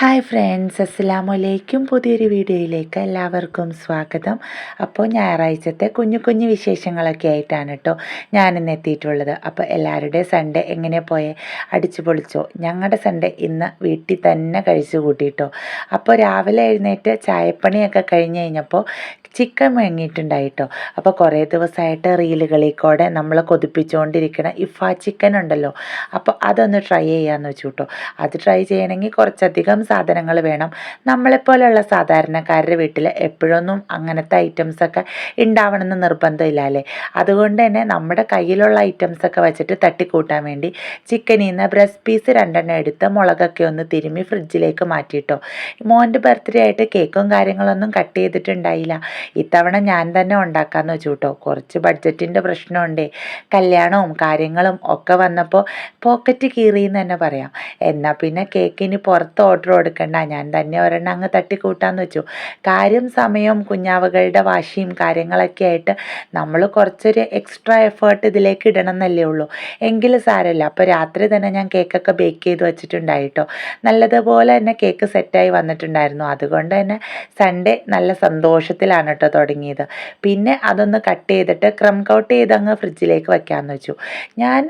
Hi friends അസ്സലാമു അലൈക്കും പുതിയൊരു വീഡിയോയിലേക്ക് എല്ലാവർക്കും സ്വാഗതം. അപ്പോൾ ഞായറാഴ്ചത്തെ കുഞ്ഞു കുഞ്ഞു വിശേഷങ്ങളൊക്കെ ആയിട്ടാണ് കേട്ടോ ഞാനിന്ന് എത്തിയിട്ടുള്ളത്. അപ്പോൾ എല്ലാവരുടെ സൺഡേ എങ്ങനെ പോയേ? അടിച്ചു പൊളിച്ചോ. ഞങ്ങളുടെ സൺഡേ ഇന്ന് വീട്ടിൽ തന്നെ കഴിച്ചു കൂട്ടിയിട്ടോ അപ്പോൾ രാവിലെ എഴുന്നേറ്റ് ചായപ്പണിയൊക്കെ കഴിഞ്ഞ് കഴിഞ്ഞപ്പോൾ ചിക്കൻ വാങ്ങിയിട്ടുണ്ടായിട്ടോ അപ്പോൾ കുറേ ദിവസമായിട്ട് റീലുകളിൽ കൂടെ നമ്മൾ കൊതിപ്പിച്ചുകൊണ്ടിരിക്കണ ഇഫ ചിക്കൻ ഉണ്ടല്ലോ. അപ്പോൾ അതൊന്ന് ട്രൈ ചെയ്യാമെന്ന് വെച്ചു കേട്ടോ അത് ട്രൈ ചെയ്യണമെങ്കിൽ കുറച്ചധികം സാധനങ്ങൾ വേണം. നമ്മളെപ്പോലെയുള്ള സാധാരണക്കാരുടെ വീട്ടിൽ എപ്പോഴൊന്നും അങ്ങനത്തെ ഐറ്റംസൊക്കെ ഉണ്ടാവണമെന്ന് നിർബന്ധമില്ല അല്ലേ? അതുകൊണ്ട് തന്നെ നമ്മുടെ കയ്യിലുള്ള ഐറ്റംസൊക്കെ വെച്ചിട്ട് തട്ടിക്കൂട്ടാൻ വേണ്ടി ചിക്കനിൽ നിന്ന് ബ്രസ്റ്റ് പീസ് രണ്ടെണ്ണം എടുത്ത് മുളകൊക്കെ ഒന്ന് തിരുമ്മി ഫ്രിഡ്ജിലേക്ക് മാറ്റിയിട്ടോ. മോന്റെ ബർത്ത്ഡേ ആയിട്ട് കേക്കും കാര്യങ്ങളൊന്നും കട്ട് ചെയ്തിട്ടുണ്ടായില്ല. ഇത്തവണ ഞാൻ തന്നെ ഉണ്ടാക്കാമെന്ന് വെച്ചു കേട്ടോ കുറച്ച് ബഡ്ജറ്റിന്റെ പ്രശ്നമുണ്ടേ. കല്യാണവും കാര്യങ്ങളും ഒക്കെ വന്നപ്പോൾ പോക്കറ്റ് കീറിയെന്ന് തന്നെ പറയാം. എന്നാൽ പിന്നെ കേക്കിന് പുറത്ത് ഓർഡർ കൊടുക്കണ്ട. ഞാൻ തന്നെ ഒരെണ്ണം അങ്ങ് തട്ടിക്കൂട്ടാന്ന് വെച്ചു. കാര്യം സമയവും കുഞ്ഞാവകളുടെ വാശിയും കാര്യങ്ങളൊക്കെ ആയിട്ട് നമ്മൾ കുറച്ചൊരു എക്സ്ട്രാ എഫേർട്ട് ഇതിലേക്ക് ഇടണം എന്നല്ലേ ഉള്ളൂ. എങ്കിലും സാരമില്ല. അപ്പോൾ രാത്രി തന്നെ ഞാൻ കേക്കൊക്കെ ബേക്ക് ചെയ്ത് വെച്ചിട്ടുണ്ടായിട്ടോ നല്ലതുപോലെ തന്നെ കേക്ക് സെറ്റായി വന്നിട്ടുണ്ടായിരുന്നു. അതുകൊണ്ട് തന്നെ സൺഡേ നല്ല സന്തോഷത്തിലാണ് കേട്ടോ തുടങ്ങിയത്. പിന്നെ അതൊന്ന് കട്ട് ചെയ്തിട്ട് ക്രം കൗട്ട് ചെയ്ത് അങ്ങ് ഫ്രിഡ്ജിലേക്ക് വെക്കാമെന്ന് വെച്ചു. ഞാൻ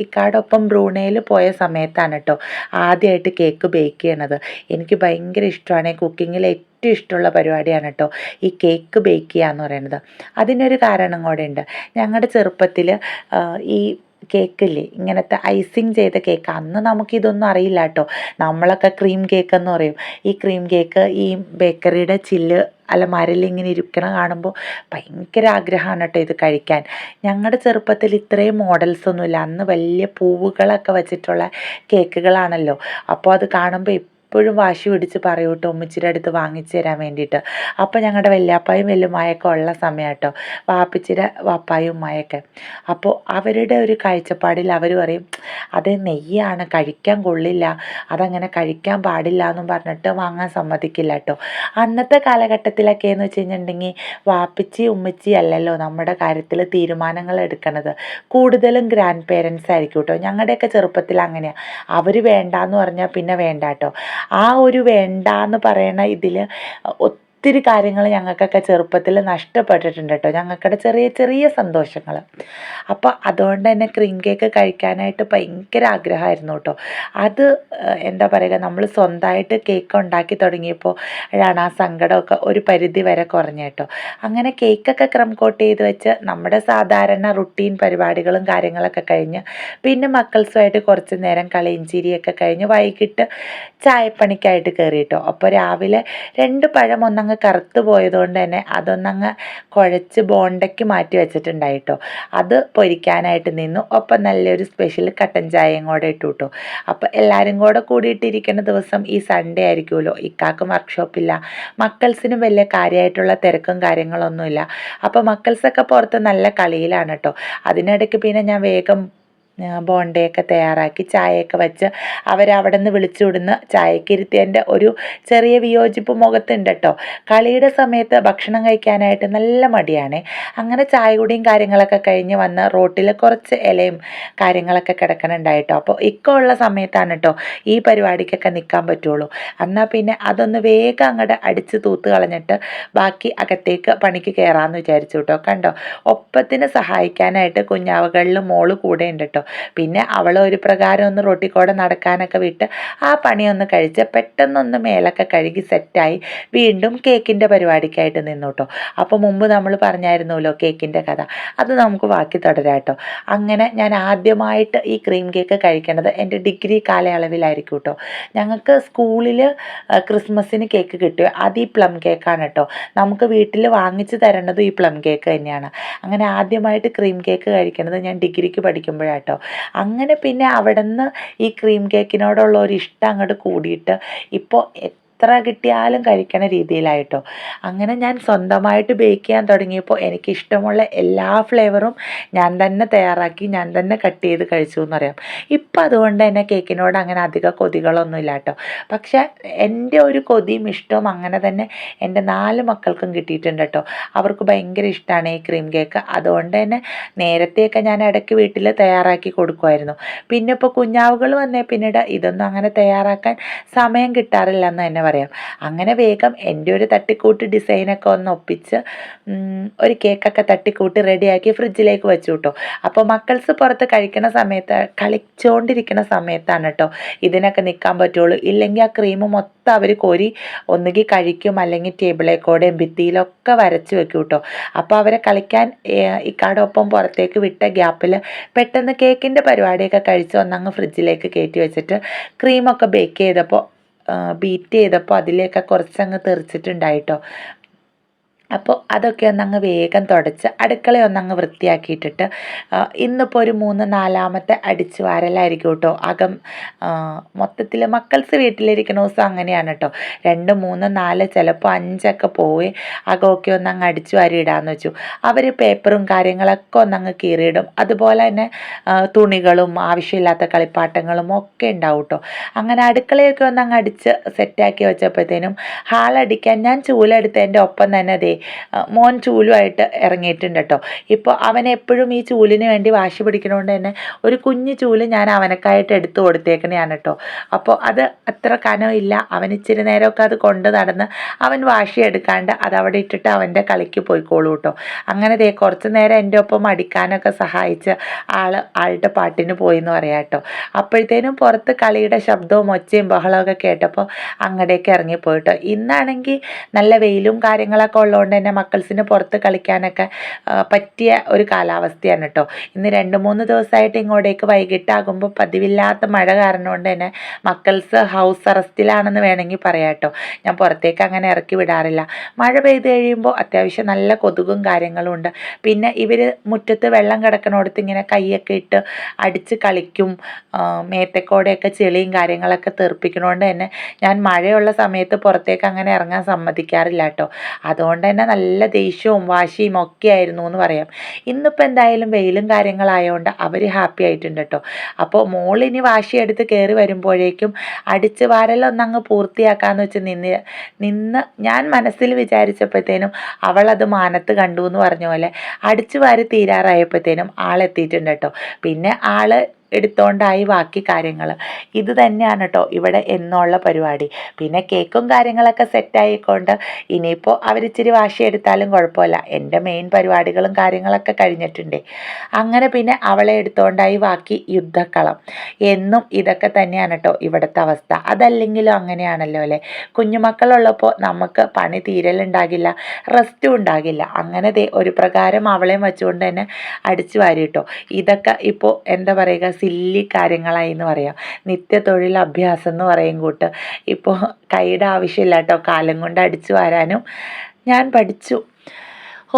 ഇക്കാടൊപ്പം ബ്രൂണയിൽ പോയ സമയത്താണ് കേട്ടോ ആദ്യമായിട്ട് കേക്ക് ബേക്ക് ചെയ്യണത്. എനിക്ക് ഭയങ്കര ഇഷ്ടമാണ്. കുക്കിങ്ങിൽ ഏറ്റവും ഇഷ്ടമുള്ള പരിപാടിയാണ് കേട്ടോ ഈ കേക്ക് ബേക്ക് ചെയ്യുക എന്ന് പറയുന്നത്. അതിനൊരു കാരണം കൂടെ ഉണ്ട്. ഞങ്ങളുടെ ചെറുപ്പത്തിൽ ഈ കേക്കില്ലേ? ഇങ്ങനത്തെ ഐസിങ് ചെയ്ത കേക്ക്. അന്ന് നമുക്കിതൊന്നും അറിയില്ല കേട്ടോ. നമ്മളൊക്കെ ക്രീം കേക്ക് എന്ന് പറയും. ഈ ക്രീം കേക്ക് ഈ ബേക്കറിയുടെ ചില്ല് അലമാരയിൽ ഇങ്ങനെ ഇരിക്കണ കാണുമ്പോൾ ഭയങ്കര ആഗ്രഹമാണ് കേട്ടോ ഇത് കഴിക്കാൻ. ഞങ്ങളുടെ ചെറുപ്പത്തിൽ ഇത്രയും മോഡൽസ് ഒന്നുമില്ല. അന്ന് വലിയ പൂവുകളൊക്കെ വെച്ചിട്ടുള്ള കേക്കുകളാണല്ലോ. അപ്പോൾ അത് കാണുമ്പോൾ എപ്പോഴും വാശി പിടിച്ച് പറയൂ കേട്ടോ ഉമ്മച്ചിയുടെ അടുത്ത് വാങ്ങിച്ചു തരാൻ വേണ്ടിയിട്ട്. അപ്പോൾ ഞങ്ങളുടെ വല്യാപ്പായും വല്യമായൊക്കെ ഉള്ള സമയം കേട്ടോ വാപ്പിച്ചിയുടെ വാപ്പായും ഉമ്മായൊക്കെ. അപ്പോൾ അവരുടെ ഒരു കാഴ്ചപ്പാടിൽ അവർ പറയും അത് നെയ്യാണ് കഴിക്കാൻ കൊള്ളില്ല അതങ്ങനെ കഴിക്കാൻ പാടില്ല എന്നും പറഞ്ഞിട്ട് വാങ്ങാൻ സമ്മതിക്കില്ല കേട്ടോ അന്നത്തെ കാലഘട്ടത്തിലൊക്കെ എന്ന് വെച്ച് കഴിഞ്ഞിട്ടുണ്ടെങ്കിൽ വാപ്പിച്ചി ഉമ്മച്ചി അല്ലല്ലോ നമ്മുടെ കാര്യത്തിൽ തീരുമാനങ്ങൾ എടുക്കണത്. കൂടുതലും ഗ്രാൻഡ് പേരൻസ് ആയിരിക്കും കേട്ടോ ഞങ്ങളുടെയൊക്കെ ചെറുപ്പത്തിൽ അങ്ങനെയാണ് അവർ വേണ്ടാന്ന് പറഞ്ഞാൽ പിന്നെ വേണ്ട കേട്ടോ ആ ഒരു വേണ്ട എന്ന് പറയണ ഇതിൽ ഒത്തിരി കാര്യങ്ങൾ ഞങ്ങൾക്കൊക്കെ ചെറുപ്പത്തിൽ നഷ്ടപ്പെട്ടിട്ടുണ്ട് കേട്ടോ ഞങ്ങൾക്കിടെ ചെറിയ ചെറിയ സന്തോഷങ്ങൾ അപ്പോൾ അതുകൊണ്ട് തന്നെ ക്രീം കേക്ക് കഴിക്കാനായിട്ട് ഭയങ്കര ആഗ്രഹമായിരുന്നു കേട്ടോ അത് എന്താ പറയുക നമ്മൾ സ്വന്തമായിട്ട് കേക്ക് ഉണ്ടാക്കി തുടങ്ങിയപ്പോൾ ആ സങ്കടമൊക്കെ ഒരു പരിധി വരെ കുറഞ്ഞ കേട്ടോ അങ്ങനെ കേക്കൊക്കെ ക്രം കോട്ട് ചെയ്ത് വെച്ച് നമ്മുടെ സാധാരണ റുട്ടീൻ പരിപാടികളും കാര്യങ്ങളൊക്കെ കഴിഞ്ഞ് പിന്നെ മക്കൾസുമായിട്ട് കുറച്ച് നേരം കളിയും ചിരിയൊക്കെ കഴിഞ്ഞ് വൈകിട്ട് ചായപ്പണിക്കായിട്ട് കയറി കേട്ടോ അപ്പോൾ രാവിലെ രണ്ട് പഴം ഒന്നങ്ങ് അങ്ങ് കറുത്ത് പോയതുകൊണ്ട് തന്നെ അതൊന്നങ്ങ് കുഴച്ച് ബോണ്ടയ്ക്ക് മാറ്റി വെച്ചിട്ടുണ്ടായിട്ടോ. അത് പൊരിക്കാനായിട്ട് നിന്നു. ഒപ്പം നല്ലൊരു സ്പെഷ്യൽ കട്ടൻ ചായയും കൂടെ ഇട്ടു കേട്ടോ അപ്പോൾ എല്ലാവരും കൂടെ കൂടിയിട്ടിരിക്കുന്ന ദിവസം ഈ സൺഡേ ആയിരിക്കുമല്ലോ. ഇക്കാക്കും വർക്ക്ഷോപ്പില്ല മക്കൾസിനും വലിയ കാര്യമായിട്ടുള്ള തിരക്കും കാര്യങ്ങളൊന്നുമില്ല. അപ്പോൾ മക്കൾസൊക്കെ പുറത്ത് നല്ല കളിയിലാണ് കേട്ടോ അതിനിടയ്ക്ക് പിന്നെ ഞാൻ വേഗം ബോണ്ടയൊക്കെ തയ്യാറാക്കി ചായയൊക്കെ വെച്ച് അവരവിടെ നിന്ന് വിളിച്ചു വിടുന്ന ചായക്കിരുത്തിയതിന്റെ ഒരു ചെറിയ വിയോജിപ്പ് മുഖത്തുണ്ട് കേട്ടോ കളിയുടെ സമയത്ത് ഭക്ഷണം കഴിക്കാനായിട്ട് നല്ല മടിയാണ്. അങ്ങനെ ചായ കുടിയും കാര്യങ്ങളൊക്കെ കഴിഞ്ഞ് വന്ന് റോട്ടിൽ കുറച്ച് ഇലയും കാര്യങ്ങളൊക്കെ കിടക്കണുണ്ടായിട്ടോ. അപ്പോൾ ഇക്ക ഉള്ള സമയത്താണ് കേട്ടോ ഈ പരിപാടിക്കൊക്കെ നിൽക്കാൻ പറ്റുള്ളൂ. എന്നാൽ പിന്നെ അതൊന്ന് വേഗം അങ്ങോട്ട് അടിച്ച് തൂത്ത് കളഞ്ഞിട്ട് ബാക്കി അകത്തേക്ക് പണിക്ക് കയറാമെന്ന് വിചാരിച്ചു കേട്ടോ. കണ്ടോ? ഒപ്പത്തിന് സഹായിക്കാനായിട്ട് കുഞ്ഞാവകളിൽ മോൾ കൂടെ ഉണ്ട് കേട്ടോ. പിന്നെ അവൾ ഒരു പ്രകാരം ഒന്ന് റൊട്ടിക്കോടെ നടക്കാനൊക്കെ വിട്ട് ആ പണിയൊന്ന് കഴിച്ച് പെട്ടെന്നൊന്ന് മേലൊക്കെ കഴുകി സെറ്റായി വീണ്ടും കേക്കിന്റെ പരിപാടിക്കായിട്ട് നിന്നു കേട്ടോ അപ്പോൾ മുമ്പ് നമ്മൾ പറഞ്ഞായിരുന്നല്ലോ കേക്കിന്റെ കഥ. അത് നമുക്ക് ബാക്കി തുടരാം കേട്ടോ. അങ്ങനെ ഞാൻ ആദ്യമായിട്ട് ഈ ക്രീം കേക്ക് കഴിക്കേണ്ടത് എന്റെ ഡിഗ്രി കാലയളവിലായിരിക്കും കേട്ടോ. ഞങ്ങൾക്ക് സ്കൂളിൽ ക്രിസ്മസിന് കേക്ക് കിട്ടുക അത് ഈ പ്ലം കേക്കാണ് കേട്ടോ. നമുക്ക് വീട്ടിൽ വാങ്ങിച്ച് തരേണ്ടതും ഈ പ്ലം കേക്ക് തന്നെയാണ്. അങ്ങനെ ആദ്യമായിട്ട് ക്രീം കേക്ക് കഴിക്കണത് ഞാൻ ഡിഗ്രിക്ക് പഠിക്കുമ്പോഴാട്ടോ കേട്ടോ അങ്ങനെ പിന്നെ അവിടെ നിന്ന് ഈ ക്രീം കേക്കിനോടുള്ള ഒരു ഇഷ്ടം അങ്ങോട്ട് കൂടിയിട്ട് ഇപ്പോൾ എത്ര കിട്ടിയാലും കഴിക്കണ രീതിയിലായിട്ടോ. അങ്ങനെ ഞാൻ സ്വന്തമായിട്ട് ബേക്ക് ചെയ്യാൻ തുടങ്ങിയപ്പോൾ എനിക്കിഷ്ടമുള്ള എല്ലാ ഫ്ലേവറും ഞാൻ തന്നെ തയ്യാറാക്കി ഞാൻ തന്നെ കട്ട് ചെയ്ത് കഴിച്ചു എന്ന് പറയാം ഇപ്പം അതുകൊണ്ട് തന്നെ കേക്കിനോട് അങ്ങനെ അധിക കൊതികളൊന്നും ഇല്ല കേട്ടോ പക്ഷേ എന്റെ ഒരു കൊതിയും ഇഷ്ടവും അങ്ങനെ തന്നെ എന്റെ നാല് മക്കൾക്കും കിട്ടിയിട്ടുണ്ട് കേട്ടോ അവർക്ക് ഭയങ്കര ഇഷ്ടമാണ് ഈ ക്രീം കേക്ക് അതുകൊണ്ട് തന്നെ നേരത്തെയൊക്കെ ഞാൻ ഇടയ്ക്ക് വീട്ടിൽ തയ്യാറാക്കി കൊടുക്കുമായിരുന്നു പിന്നെ ഇപ്പോൾ കുഞ്ഞാവുകൾ വന്നേ പിന്നീട് ഇതൊന്നും അങ്ങനെ തയ്യാറാക്കാൻ സമയം കിട്ടാറില്ല എന്ന് തന്നെ പറയാം. അങ്ങനെ വേഗം എന്റെ ഒരു തട്ടിക്കൂട്ട് ഡിസൈനൊക്കെ ഒന്ന് ഒപ്പിച്ച് ഒരു കേക്കൊക്കെ തട്ടിക്കൂട്ട് റെഡിയാക്കി ഫ്രിഡ്ജിലേക്ക് വെച്ചു കേട്ടോ അപ്പോൾ മക്കൾസ് പുറത്ത് കഴിക്കുന്ന സമയത്ത് കളിച്ചുകൊണ്ടിരിക്കുന്ന സമയത്താണ് കേട്ടോ ഇതിനൊക്കെ നിൽക്കാൻ പറ്റുള്ളൂ. ഇല്ലെങ്കിൽ ആ ക്രീം മൊത്തം അവർ കോരി ഒന്നുകിൽ കഴിക്കും. അല്ലെങ്കിൽ ടേബിളേക്കോടെയും ഭിത്തിയിലൊക്കെ വരച്ച് വെക്കും കേട്ടോ അപ്പോൾ അവരെ കളിക്കാൻ ഇക്കാടൊപ്പം പുറത്തേക്ക് വിട്ട ഗ്യാപ്പിൽ പെട്ടെന്ന് കേക്കിന്റെ പരിപാടിയൊക്കെ കഴിച്ച് ഒന്നങ്ങ് ഫ്രിഡ്ജിലേക്ക് കയറ്റി വെച്ചിട്ട് ക്രീമൊക്കെ ബേക്ക് ചെയ്തപ്പോൾ ബീറ്റ് ചെയ്തപ്പോൾ അതിലേക്ക് കുറച്ചങ്ങ് തെറിച്ചിട്ടുണ്ടായിട്ടോ. അപ്പോൾ അതൊക്കെ ഒന്നങ്ങ് വേഗം തുടച്ച് അടുക്കള ഒന്നങ്ങ് വൃത്തിയാക്കിയിട്ടിട്ട് ഇന്നിപ്പോൾ ഒരു മൂന്ന് നാലാമത്തെ അടിച്ചു വാരലായിരിക്കും കേട്ടോ. അകം മൊത്തത്തിൽ മക്കൾസ് വീട്ടിലിരിക്കുന്ന ദിവസം അങ്ങനെയാണ് കേട്ടോ. രണ്ട് മൂന്ന് നാല് ചിലപ്പോൾ അഞ്ചൊക്കെ പോയി അകമൊക്കെ ഒന്നങ്ങ് അടിച്ചു വാരി ഇടാമെന്ന് വെച്ചു. അവർ പേപ്പറും കാര്യങ്ങളൊക്കെ ഒന്നങ്ങ് കീറിയിടും. അതുപോലെ തന്നെ തുണികളും ആവശ്യമില്ലാത്ത കളിപ്പാട്ടങ്ങളും ഒക്കെ ഉണ്ടാവും കേട്ടോ. അങ്ങനെ അടുക്കളയൊക്കെ ഒന്നങ്ങ് അടിച്ച് സെറ്റാക്കി വെച്ചപ്പോഴത്തേനും ഹാളടിക്കാൻ ഞാൻ ചൂലെടുത്തതിന്റെ ഒപ്പം തന്നെ ദേ മോൻ ചൂലുമായിട്ട് ഇറങ്ങിയിട്ടുണ്ട് കേട്ടോ. ഇപ്പോൾ അവൻ എപ്പോഴും ഈ ചൂലിന് വേണ്ടി വാശി പിടിക്കണോണ്ട് തന്നെ ഒരു കുഞ്ഞു ചൂൽ ഞാൻ അവനക്കായിട്ട് എടുത്തു കൊടുത്തേക്കണെയാണ് കേട്ടോ. അപ്പോൾ അത് അത്ര കനമില്ല അവൻ ഇച്ചിരി നേരമൊക്കെ അത് കൊണ്ട് നടന്ന് അവൻ വാശി എടുക്കാണ്ട് അത് അവിടെ ഇട്ടിട്ട് അവന്റെ കളിക്ക് പോയിക്കോളൂ കേട്ടോ. അങ്ങനെ ദേ കുറച്ച് നേരം എന്റെ ഒപ്പം അടിക്കാനൊക്കെ സഹായിച്ച് ആൾ ആളുടെ പാട്ടിന് പോയി എന്ന് പറയാം കേട്ടോ. അപ്പോഴത്തേനും പുറത്ത് കളിയുടെ ശബ്ദവും ഒച്ചയും ബഹളമൊക്കെ കേട്ടപ്പോൾ അങ്ങടേക്ക് ഇറങ്ങിപ്പോയിട്ടോ ഇന്നാണെങ്കിൽ നല്ല വെയിലും കാര്യങ്ങളൊക്കെ ഉള്ളതുകൊണ്ട് അതുകൊണ്ട് തന്നെ മക്കൾസിന് പുറത്ത് കളിക്കാനൊക്കെ പറ്റിയ ഒരു കാലാവസ്ഥയാണ് കേട്ടോ ഇന്ന് രണ്ട് മൂന്ന് ദിവസമായിട്ട് ഇങ്ങോട്ടേക്ക് വൈകിട്ടാകുമ്പോൾ പതിവില്ലാത്ത മഴ കാരണം കൊണ്ട് തന്നെ മക്കൾസ് ഹൗസ് അറസ്റ്റിലാണെന്ന് വേണമെങ്കിൽ പറയാം കേട്ടോ ഞാൻ പുറത്തേക്ക് അങ്ങനെ ഇറക്കി വിടാറില്ല. മഴ പെയ്ത് കഴിയുമ്പോൾ അത്യാവശ്യം നല്ല കൊതുകും കാര്യങ്ങളും ഉണ്ട്. പിന്നെ ഇവർ മുറ്റത്ത് വെള്ളം കിടക്കണോടത്ത് ഇങ്ങനെ കൈയൊക്കെ ഇട്ട് അടിച്ച് കളിക്കും മേത്തക്കോടെയൊക്കെ ചെളിയും കാര്യങ്ങളൊക്കെ തെറിപ്പിക്കണോണ്ട് തന്നെ ഞാൻ മഴയുള്ള സമയത്ത് പുറത്തേക്ക് അങ്ങനെ ഇറങ്ങാൻ സമ്മതിക്കാറില്ല കേട്ടോ അതുകൊണ്ട് തന്നെ നല്ല ദേഷ്യവും വാശിയും ഒക്കെ ആയിരുന്നു എന്ന് പറയാം. ഇന്നിപ്പോൾ എന്തായാലും വെയിലും കാര്യങ്ങളായതുകൊണ്ട് അവർ ഹാപ്പി ആയിട്ടുണ്ട് കേട്ടോ അപ്പോൾ മോളിനി വാശിയെടുത്ത് കയറി വരുമ്പോഴേക്കും അടിച്ച് വാരലൊന്നങ്ങ് പൂർത്തിയാക്കാമെന്ന് വെച്ച് നിന്ന് നിന്ന് ഞാൻ മനസ്സിൽ വിചാരിച്ചപ്പോഴത്തേനും അവളത് മാനത്ത് കണ്ടു എന്ന് പറഞ്ഞ പോലെ അടിച്ചു വാരി തീരാറായപ്പോഴത്തേനും ആളെത്തിയിട്ടുണ്ട് കേട്ടോ പിന്നെ ആൾ എടുത്തോണ്ടായി ബാക്കി കാര്യങ്ങൾ ഇത് തന്നെയാണ് കേട്ടോ ഇവിടെ എന്നുള്ള പരിപാടി. പിന്നെ കേക്കും കാര്യങ്ങളൊക്കെ സെറ്റായിക്കൊണ്ട് ഇനിയിപ്പോൾ അവരിച്ചിരി വാശി എടുത്താലും കുഴപ്പമില്ല. എന്റെ മെയിൻ പരിപാടികളും കാര്യങ്ങളൊക്കെ കഴിഞ്ഞിട്ടുണ്ട്. അങ്ങനെ പിന്നെ അവളെ എടുത്തോണ്ടായി ബാക്കി യുദ്ധക്കളം. എന്നും ഇതൊക്കെ തന്നെയാണ് കേട്ടോ ഇവിടുത്തെ അവസ്ഥ. അതല്ലെങ്കിലും അങ്ങനെയാണല്ലോ അല്ലേ? കുഞ്ഞുമക്കളുള്ളപ്പോൾ നമുക്ക് പണി തീരലുണ്ടാകില്ല റെസ്റ്റും ഉണ്ടാകില്ല. അങ്ങനെ ദേ ഒരു പ്രകാരം അവളെയും വെച്ചുകൊണ്ട് തന്നെ അടിച്ചു വാരി കേട്ടോ ഇതൊക്കെ ഇപ്പോൾ എന്താ പറയുക സില്ലി കാര്യങ്ങളായി എന്ന് പറയാം. നിത്യ തൊഴിൽ അഭ്യാസം എന്ന് പറയും കൂട്ട്. ഇപ്പോൾ കൈയുടെ ആവശ്യമില്ല കേട്ടോ കാലം കൊണ്ട് അടിച്ചു വരാനും ഞാൻ പഠിച്ചു.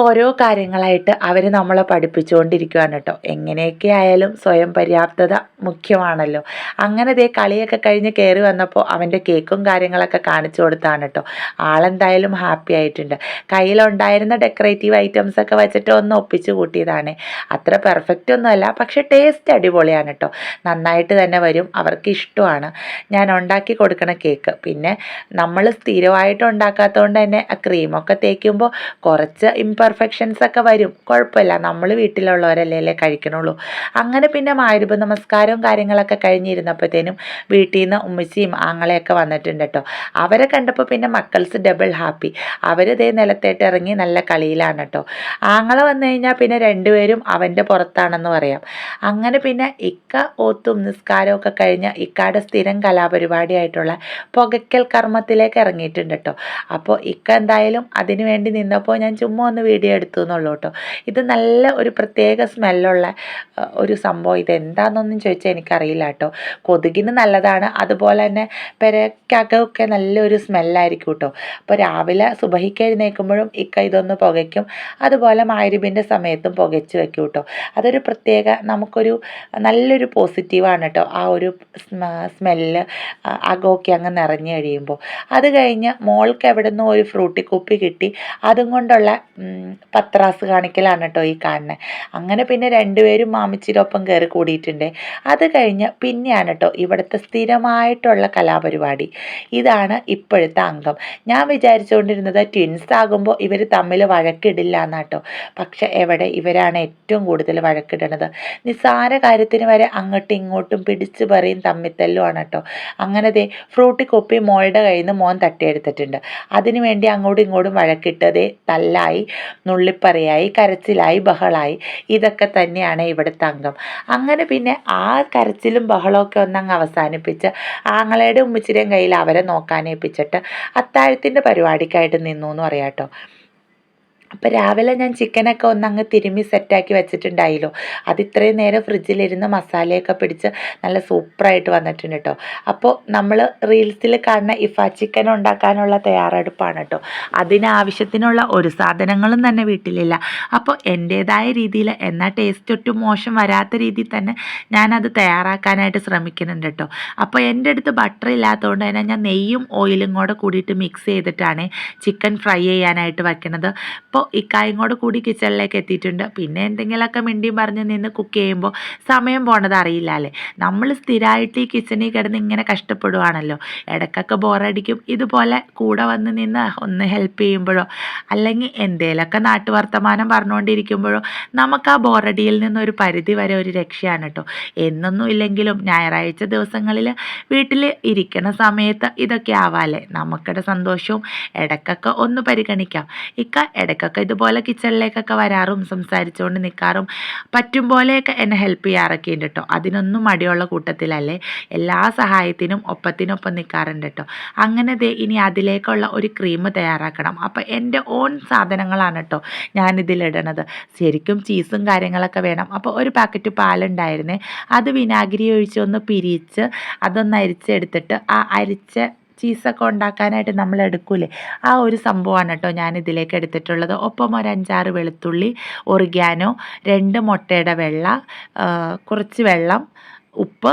ഓരോ കാര്യങ്ങളായിട്ട് അവർ നമ്മളെ പഠിപ്പിച്ചുകൊണ്ടിരിക്കുകയാണ് കേട്ടോ എങ്ങനെയൊക്കെ ആയാലും സ്വയം പര്യാപ്തത മുഖ്യമാണല്ലോ. അങ്ങനെ ദേ കളിയൊക്കെ കഴിഞ്ഞ് കയറി വന്നപ്പോൾ അവന്റെ കേക്കും കാര്യങ്ങളൊക്കെ കാണിച്ചു കൊടുത്താണ് കേട്ടോ ആളെന്തായാലും ഹാപ്പി ആയിട്ടുണ്ട്. കയ്യിലുണ്ടായിരുന്ന ഡെക്കറേറ്റീവ് ഐറ്റംസ് ഒക്കെ വെച്ചിട്ട് ഒന്ന് ഒപ്പിച്ചു കൂട്ടിയതാണ്. അത്ര പെർഫെക്റ്റ് ഒന്നുമല്ല പക്ഷെ ടേസ്റ്റ് അടിപൊളിയാണ് കേട്ടോ നന്നായിട്ട് തന്നെ വരും അവർക്ക് ഇഷ്ടമാണ്. ഞാൻ ഉണ്ടാക്കി കൊടുക്കണ കേക്ക്. പിന്നെ നമ്മൾ സ്ഥിരമായിട്ട് ഉണ്ടാക്കാത്തതുകൊണ്ട് തന്നെ ആ ക്രീമൊക്കെ തേക്കുമ്പോൾ കുറച്ച് ഇമ്പ പെർഫെക്ഷൻസ് ഒക്കെ വരും. കുഴപ്പമില്ല. നമ്മൾ വീട്ടിലുള്ളവരല്ലേ അല്ലേ കഴിക്കണുള്ളൂ. അങ്ങനെ പിന്നെ മാരുപ നമസ്കാരവും കാര്യങ്ങളൊക്കെ കഴിഞ്ഞിരുന്നപ്പോഴത്തേനും വീട്ടിൽ നിന്ന് ഉമ്മച്ചിയും ആങ്ങളെയൊക്കെ വന്നിട്ടുണ്ട് കേട്ടോ. അവരെ കണ്ടപ്പോൾ പിന്നെ മക്കൾസ് ഡബിൾ ഹാപ്പി അവർ ഇതേ നിലത്തേട്ട് ഇറങ്ങി നല്ല കളിയിലാണ് കേട്ടോ. ആങ്ങളെ വന്നു കഴിഞ്ഞാൽ പിന്നെ രണ്ടുപേരും അവന്റെ പുറത്താണെന്ന് പറയാം. അങ്ങനെ പിന്നെ ഇക്ക ഓത്തും നിസ്കാരമൊക്കെ കഴിഞ്ഞ ഇക്കാടെ സ്ഥിരം കലാപരിപാടിയായിട്ടുള്ള പുകയ്ക്കൽ കർമ്മത്തിലേക്ക് ഇറങ്ങിയിട്ടുണ്ട് കേട്ടോ. അപ്പോൾ ഇക്ക എന്തായാലും അതിനുവേണ്ടി നിന്നപ്പോൾ ഞാൻ ചുമ്മാ ഒന്ന് വീഡിയോ എടുത്തു എന്നുള്ളൂ കേട്ടോ. ഇത് നല്ല ഒരു പ്രത്യേക സ്മെല്ലുള്ള ഒരു സംഭവം. ഇത് എന്താണെന്നൊന്നും ചോദിച്ചാൽ എനിക്കറിയില്ല കേട്ടോ. കൊതുകിന് നല്ലതാണ്. അതുപോലെ തന്നെ പെരക്കകമൊക്കെ നല്ലൊരു സ്മെല്ലായിരിക്കും കേട്ടോ. അപ്പോൾ രാവിലെ സുബഹിക്ക് എഴുന്നേൽക്കുമ്പോഴും ഇക്ക ഇതൊന്ന് പുകയ്ക്കും. അതുപോലെ മാരിബിന്റെ സമയത്തും പുകച്ച് വെക്കും കേട്ടോ. അതൊരു പ്രത്യേക നമുക്കൊരു നല്ലൊരു പോസിറ്റീവാണ് കേട്ടോ. ആ ഒരു സ്മെല്ല് അകമൊക്കെ അങ്ങ് നിറഞ്ഞു കഴിയുമ്പോൾ. അത് കഴിഞ്ഞ് മോൾക്ക് എവിടെ നിന്നോ ഒരു ഫ്രൂട്ടി കുപ്പി കിട്ടി. അതും കൊണ്ടുള്ള പത്രാസ് കാണിക്കലാണ് കേട്ടോ ഈ കാണുന്നത് അങ്ങനെ പിന്നെ രണ്ടുപേരും മാമിച്ചിരൊപ്പം കയറി കൂടിയിട്ടുണ്ട്. അത് കഴിഞ്ഞ് പിന്നെയാണ് കേട്ടോ ഇവിടുത്തെ സ്ഥിരമായിട്ടുള്ള കലാപരിപാടി. ഇതാണ് ഇപ്പോഴത്തെ അംഗം. ഞാൻ വിചാരിച്ചുകൊണ്ടിരുന്നത് ട്വിൻസ് ആകുമ്പോൾ ഇവർ തമ്മിൽ വഴക്കിടില്ല എന്നാട്ടോ പക്ഷെ എവിടെ ഇവരാണ് ഏറ്റവും കൂടുതൽ വഴക്കിടണത്. നിസ്സാര കാര്യത്തിന് വരെ അങ്ങോട്ടും ഇങ്ങോട്ടും പിടിച്ചു പറയും തമ്മിത്തല്ലുമാണ് കേട്ടോ അങ്ങനെ ദേ ഫ്രൂട്ടി കൊപ്പി മോളുടെ കയ്യിൽ നിന്ന് മോൻ തട്ടിയെടുത്തിട്ടുണ്ട്. അതിനുവേണ്ടി അങ്ങോട്ടും ഇങ്ങോട്ടും വഴക്കിട്ടതേ തല്ലായി. നുള്ളിപ്പറയായി കരച്ചിലായി ബഹളായി. ഇതൊക്കെ തന്നെയാണ് ഇവിടുത്തെ അംഗം. അങ്ങനെ പിന്നെ ആ കരച്ചിലും ബഹളമൊക്കെ ഒന്നങ്ങ് അവസാനിപ്പിച്ച് ആങ്ങളയുടെ ഉമ്മച്ചിരിയും കയ്യിൽ അവരെ നോക്കാനേൽപ്പിച്ചിട്ട് അത്താഴത്തിന്റെ പരിപാടിക്കായിട്ട് നിന്നു എന്ന് പറയാം കേട്ടോ. അപ്പോൾ രാവിലെ ഞാൻ ചിക്കനൊക്കെ ഒന്ന് ഒന്നങ്ങ് തിരുമ്മി സെറ്റാക്കി വെച്ചിട്ടുണ്ടായില്ലോ. അത് ഇത്രയും നേരം ഫ്രിഡ്ജിലിരുന്ന് മസാലയൊക്കെ പിടിച്ച് നല്ല സൂപ്പറായിട്ട് വന്നിട്ടുണ്ട് കേട്ടോ. അപ്പോൾ നമ്മൾ റീൽസിൽ കാണുന്ന ഇഫ ചിക്കൻ ഉണ്ടാക്കാനുള്ള തയ്യാറെടുപ്പാണ് കേട്ടോ. അതിനാവശ്യത്തിനുള്ള ഒരു സാധനങ്ങളും തന്നെ വീട്ടിലില്ല. അപ്പോൾ എന്റേതായ രീതിയിൽ എന്നാൽ ടേസ്റ്റ് ഒട്ടും മോശം വരാത്ത രീതിയിൽ തന്നെ ഞാനത് തയ്യാറാക്കാനായിട്ട് ശ്രമിക്കുന്നുണ്ട് കേട്ടോ. അപ്പോൾ എന്റെ അടുത്ത് ബട്ടർ ഇല്ലാത്തതുകൊണ്ട് തന്നെ ഞാൻ നെയ്യും ഓയിലും കൂടെ കൂടിയിട്ട് മിക്സ് ചെയ്തിട്ടാണ് ചിക്കൻ ഫ്രൈ ചെയ്യാനായിട്ട് വെക്കുന്നത്. അപ്പോൾ ഇക്കായും കൂടെ കൂടി കിച്ചണിലേക്ക് എത്തിയിട്ടുണ്ട്. പിന്നെ എന്തെങ്കിലുമൊക്കെ മിണ്ടിയും പറഞ്ഞ് നിന്ന് കുക്ക് ചെയ്യുമ്പോൾ സമയം പോണത് അറിയില്ല അല്ലേ? നമ്മൾ സ്ഥിരമായിട്ട് ഈ കിച്ചണിൽ കിടന്ന് ഇങ്ങനെ കഷ്ടപ്പെടുവാണല്ലോ. ഇടയ്ക്കൊക്കെ ബോറടിക്കും. ഇതുപോലെ കൂടെ വന്ന് നിന്ന് ഒന്ന് ഹെൽപ്പ് ചെയ്യുമ്പോഴോ അല്ലെങ്കിൽ എന്തേലൊക്കെ നാട്ടുവർത്തമാനം പറഞ്ഞുകൊണ്ടിരിക്കുമ്പോഴോ നമുക്ക് ആ ബോറടിയിൽ നിന്നൊരു പരിധി വരെ ഒരു രക്ഷയാണ് കേട്ടോ എന്നൊന്നും ഇല്ലെങ്കിലും ഞായറാഴ്ച ദിവസങ്ങളിൽ വീട്ടിൽ ഇരിക്കണ സമയത്ത് ഇതൊക്കെ ആവാല്ലേ നമുക്കിടെ സന്തോഷവും ഇടയ്ക്കൊക്കെ ഒന്ന് പരിഗണിക്കാം. ഇക്ക ഇടയ്ക്കൊക്കെ ഇതുപോലെ കിച്ചണിലേക്കൊക്കെ വരാറും സംസാരിച്ചുകൊണ്ട് നിൽക്കാറും പറ്റും പോലെയൊക്കെ എന്നെ ഹെൽപ്പ് ചെയ്യാറൊക്കെ ഉണ്ട് കേട്ടോ അതിനൊന്നും മടിയുള്ള കൂട്ടത്തിലല്ലേ. എല്ലാ സഹായത്തിനും ഒപ്പത്തിനൊപ്പം നിൽക്കാറുണ്ട് കേട്ടോ അങ്ങനെ ദേ ഇനി അതിലേക്കുള്ള ഒരു ക്രീം തയ്യാറാക്കണം. അപ്പോൾ എന്റെ ഓൺ സാധനങ്ങളാണ് കേട്ടോ ഞാനിതിലിടണത്. ശരിക്കും ചീസും കാര്യങ്ങളൊക്കെ വേണം. അപ്പോൾ ഒരു പാക്കറ്റ് പാലുണ്ടായിരുന്നേ. അത് വിനാഗിരി ഒഴിച്ചൊന്ന് പിരിച്ച് അതൊന്ന് അരിച്ചെടുത്തിട്ട് ആ അരിച്ച ചീസൊക്കെ ഉണ്ടാക്കാനായിട്ട് നമ്മൾ എടുക്കൂലേ? ആ ഒരു സംഭവമാണ് കേട്ടോ ഞാൻ ഇതിലേക്ക് എടുത്തിട്ടുള്ളത്. ഒപ്പം ഒരു അഞ്ചാറ് വെളുത്തുള്ളി ഒറിഗാനോ രണ്ട് മുട്ടയുടെ വെള്ള കുറച്ച് വെള്ളം ഉപ്പ്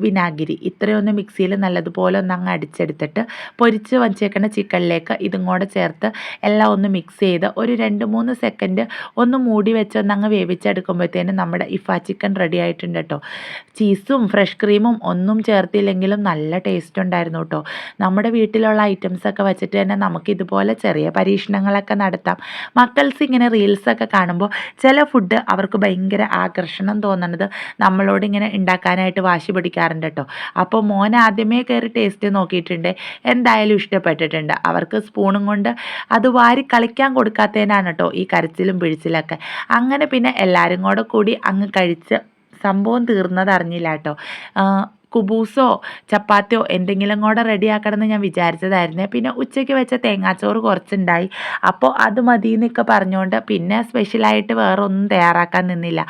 വിനാഗിരി. ഇത്രയൊന്ന് മിക്സിയിൽ നല്ലതുപോലെ ഒന്ന് അങ്ങ് അടിച്ചെടുത്തിട്ട് പൊരിച്ച് വച്ചേക്കുന്ന ചിക്കനിലേക്ക് ഇതും കൂടെ ചേർത്ത് എല്ലാം ഒന്ന് മിക്സ് ചെയ്ത് ഒരു രണ്ട് മൂന്ന് സെക്കൻഡ് ഒന്ന് മൂടി വെച്ചൊന്ന് അങ്ങ് വേവിച്ചെടുക്കുമ്പോഴത്തേനും നമ്മുടെ ഇഫ ചിക്കൻ റെഡി ആയിട്ടുണ്ട് കേട്ടോ. ചീസും ഫ്രഷ് ക്രീമും ഒന്നും ചേർത്തില്ലെങ്കിലും നല്ല ടേസ്റ്റ് ഉണ്ടായിരുന്നു കേട്ടോ. നമ്മുടെ വീട്ടിലുള്ള ഐറ്റംസൊക്കെ വെച്ചിട്ട് തന്നെ നമുക്ക് ഇതുപോലെ ചെറിയ പരീക്ഷണങ്ങളൊക്കെ നടത്താം. മക്കൾസ് ഇങ്ങനെ റീൽസൊക്കെ കാണുമ്പോൾ ചില ഫുഡ് അവർക്ക് ഭയങ്കര ആകർഷണം തോന്നണത് നമ്മളോട് ഇങ്ങനെ ഉണ്ടാക്കാനായിട്ട് വാശി പിടിക്കാറുണ്ട് കേട്ടോ അപ്പോൾ മോൻ ആദ്യമേ കയറി ടേസ്റ്റ് നോക്കിയിട്ടുണ്ട്. എന്തായാലും ഇഷ്ടപ്പെട്ടിട്ടുണ്ട്. അവർക്ക് സ്പൂണും കൊണ്ട് അത് വാരി കളിക്കാൻ കൊടുക്കാത്തതിനാണ് കേട്ടോ ഈ കരച്ചിലും പിഴിച്ചിലൊക്കെ. അങ്ങനെ പിന്നെ എല്ലാവരും കൂടെ കൂടി അങ്ങ് കഴിച്ച് സംഭവം തീർന്നത് അറിഞ്ഞില്ല കേട്ടോ കുബൂസോ ചപ്പാത്തിയോ എന്തെങ്കിലും കൂടെ റെഡിയാക്കണമെന്ന് ഞാൻ വിചാരിച്ചതായിരുന്നു. പിന്നെ ഉച്ചയ്ക്ക് വെച്ച തേങ്ങാച്ചോറ് കുറച്ചുണ്ടായി. അപ്പോൾ അത് മതി എന്നൊക്കെ പറഞ്ഞുകൊണ്ട് പിന്നെ സ്പെഷ്യലായിട്ട് വേറെ ഒന്നും തയ്യാറാക്കാൻ നിന്നില്ല.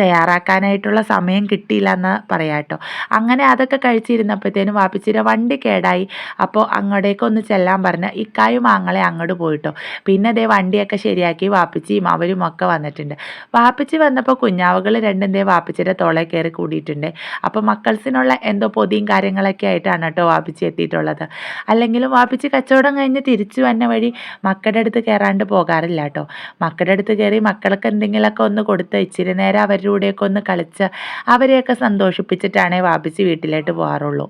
തയ്യാറാക്കാനായിട്ടുള്ള സമയം കിട്ടിയില്ല എന്ന് പറയാം കേട്ടോ. അങ്ങനെ അതൊക്കെ കഴിച്ചിരുന്നപ്പോഴത്തേനും വാപ്പിച്ചിര വണ്ടി കേടായി. അപ്പോൾ അങ്ങോട്ടേക്കൊന്ന് ചെല്ലാൻ പറഞ്ഞ് ഇക്കായും ആങ്ങളെ അങ്ങോട്ട് പോയിട്ടോ. പിന്നെ അതേ വണ്ടിയൊക്കെ ശരിയാക്കി വാപ്പിച്ചിയും അവരും ഒക്കെ വന്നിട്ടുണ്ട്. വാപ്പിച്ചി വന്നപ്പോൾ കുഞ്ഞാവുകൾ രണ്ടും ദേ വാപ്പിച്ചിയുടെ തോളെ കയറി കൂടിയിട്ടുണ്ട്. അപ്പോൾ മക്കൾസിനുള്ള എന്തോ പൊതിയും കാര്യങ്ങളൊക്കെ ആയിട്ടാണ് കേട്ടോ വാപ്പിച്ച് എത്തിയിട്ടുള്ളത്. അല്ലെങ്കിലും വാപ്പിച്ച് കച്ചവടം കഴിഞ്ഞ് തിരിച്ചു വന്ന വഴി മക്കളുടെ അടുത്ത് കയറാണ്ട് പോകാറില്ല കേട്ടോ. മക്കളുടെ അടുത്ത് കയറി മക്കൾക്ക് എന്തെങ്കിലുമൊക്കെ ഒന്ന് കൊടുത്ത് ഇച്ചിരി നേരം അവരുടെ കൂടെയൊക്കെ ഒന്ന് കളിച്ച് അവരെയൊക്കെ സന്തോഷിപ്പിച്ചിട്ടാണേ വാപ്പിച്ച് വീട്ടിലോട്ട് പോകാറുള്ളൂ.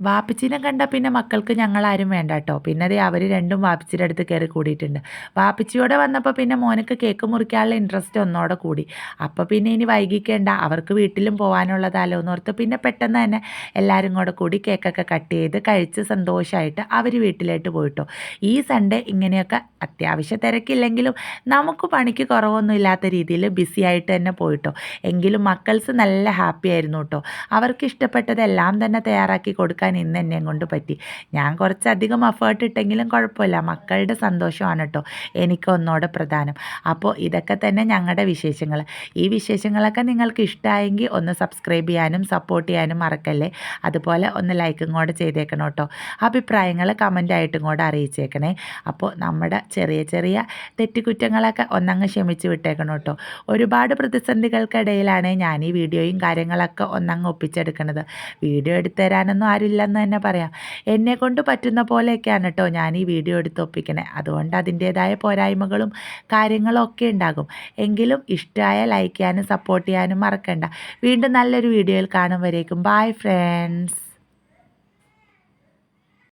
വാപ്പിച്ചിനെ കണ്ട പിന്നെ മക്കൾക്ക് ഞങ്ങളാരും വേണ്ട കേട്ടോ പിന്നെ ദേ അവർ രണ്ടും വാപ്പിച്ചിയുടെ അടുത്ത് കയറി കൂടിയിട്ടുണ്ട്. വാപ്പിച്ചിയോടെ വന്നപ്പോൾ പിന്നെ മോനക്ക് കേക്ക് മുറിക്കാനുള്ള ഇൻട്രസ്റ്റ് ഒന്നോടെ കൂടി. അപ്പോൾ പിന്നെ ഇനി വൈകിക്കേണ്ട. അവർക്ക് വീട്ടിലും പോകാനുള്ളതാലോ എന്ന് ഓർത്ത് പിന്നെ പെട്ടെന്ന് തന്നെ എല്ലാവരും കൂടെ കൂടി കേക്കൊക്കെ കട്ട് ചെയ്ത് കഴിച്ച് സന്തോഷമായിട്ട് അവർ വീട്ടിലേക്ക് പോയിട്ടോ. ഈ സൺഡേ ഇങ്ങനെയൊക്കെ അത്യാവശ്യ തിരക്കില്ലെങ്കിലും നമുക്ക് പണിക്ക് കുറവൊന്നും ഇല്ലാത്ത രീതിയിൽ ബിസി ആയിട്ട് തന്നെ പോയിട്ടോ. എങ്കിലും മക്കൾസ് നല്ല ഹാപ്പി ആയിരുന്നു കേട്ടോ. അവർക്ക് ഇഷ്ടപ്പെട്ടതെല്ലാം തന്നെ തയ്യാറാക്കി കൊടുക്കാൻ തീർക്കാൻ ഇന്ന് എന്നെ കൊണ്ട് പറ്റി. ഞാൻ കുറച്ചധികം എഫേർട്ട് ഇട്ടെങ്കിലും കുഴപ്പമില്ല. മക്കളുടെ സന്തോഷമാണ് കേട്ടോ എനിക്ക് ഒന്നോടെ പ്രധാനം. അപ്പോൾ ഇതൊക്കെ തന്നെ ഞങ്ങളുടെ വിശേഷങ്ങൾ. ഈ വിശേഷങ്ങളൊക്കെ നിങ്ങൾക്ക് ഇഷ്ടമായെങ്കിൽ ഒന്ന് സബ്സ്ക്രൈബ് ചെയ്യാനും സപ്പോർട്ട് ചെയ്യാനും മറക്കല്ലേ? അതുപോലെ ഒന്ന് ലൈക്കും കൂടെ ചെയ്തേക്കണം കേട്ടോ അഭിപ്രായങ്ങൾ കമന്റായിട്ടും കൂടെ അറിയിച്ചേക്കണേ. അപ്പോൾ നമ്മുടെ ചെറിയ ചെറിയ തെറ്റുകുറ്റങ്ങളൊക്കെ ഒന്നങ്ങ് ക്ഷമിച്ച് വിട്ടേക്കണം കേട്ടോ ഒരുപാട് പ്രതിസന്ധികൾക്കിടയിലാണ് ഞാൻ ഈ വീഡിയോയും കാര്യങ്ങളൊക്കെ ഒന്നങ്ങ് ഒപ്പിച്ചെടുക്കുന്നത് വീഡിയോ എടുത്തു തരാനൊന്നും ആരില്ലെന്ന് തന്നെ പറയാം. എന്നെ കൊണ്ട് പറ്റുന്ന പോലെയൊക്കെയാണ് കേട്ടോ ഞാൻ ഈ വീഡിയോ എടുത്ത് ഒപ്പിക്കണേ. അതുകൊണ്ട് അതിന്റേതായ പോരായ്മകളും കാര്യങ്ങളും ഒക്കെ ഉണ്ടാകും. എങ്കിലും ഇഷ്ടമായ ലൈക്ക് ചെയ്യാനും സപ്പോർട്ട് ചെയ്യാനും മറക്കണ്ട. വീണ്ടും നല്ലൊരു വീഡിയോയിൽ കാണും വരേക്കും. Bye friends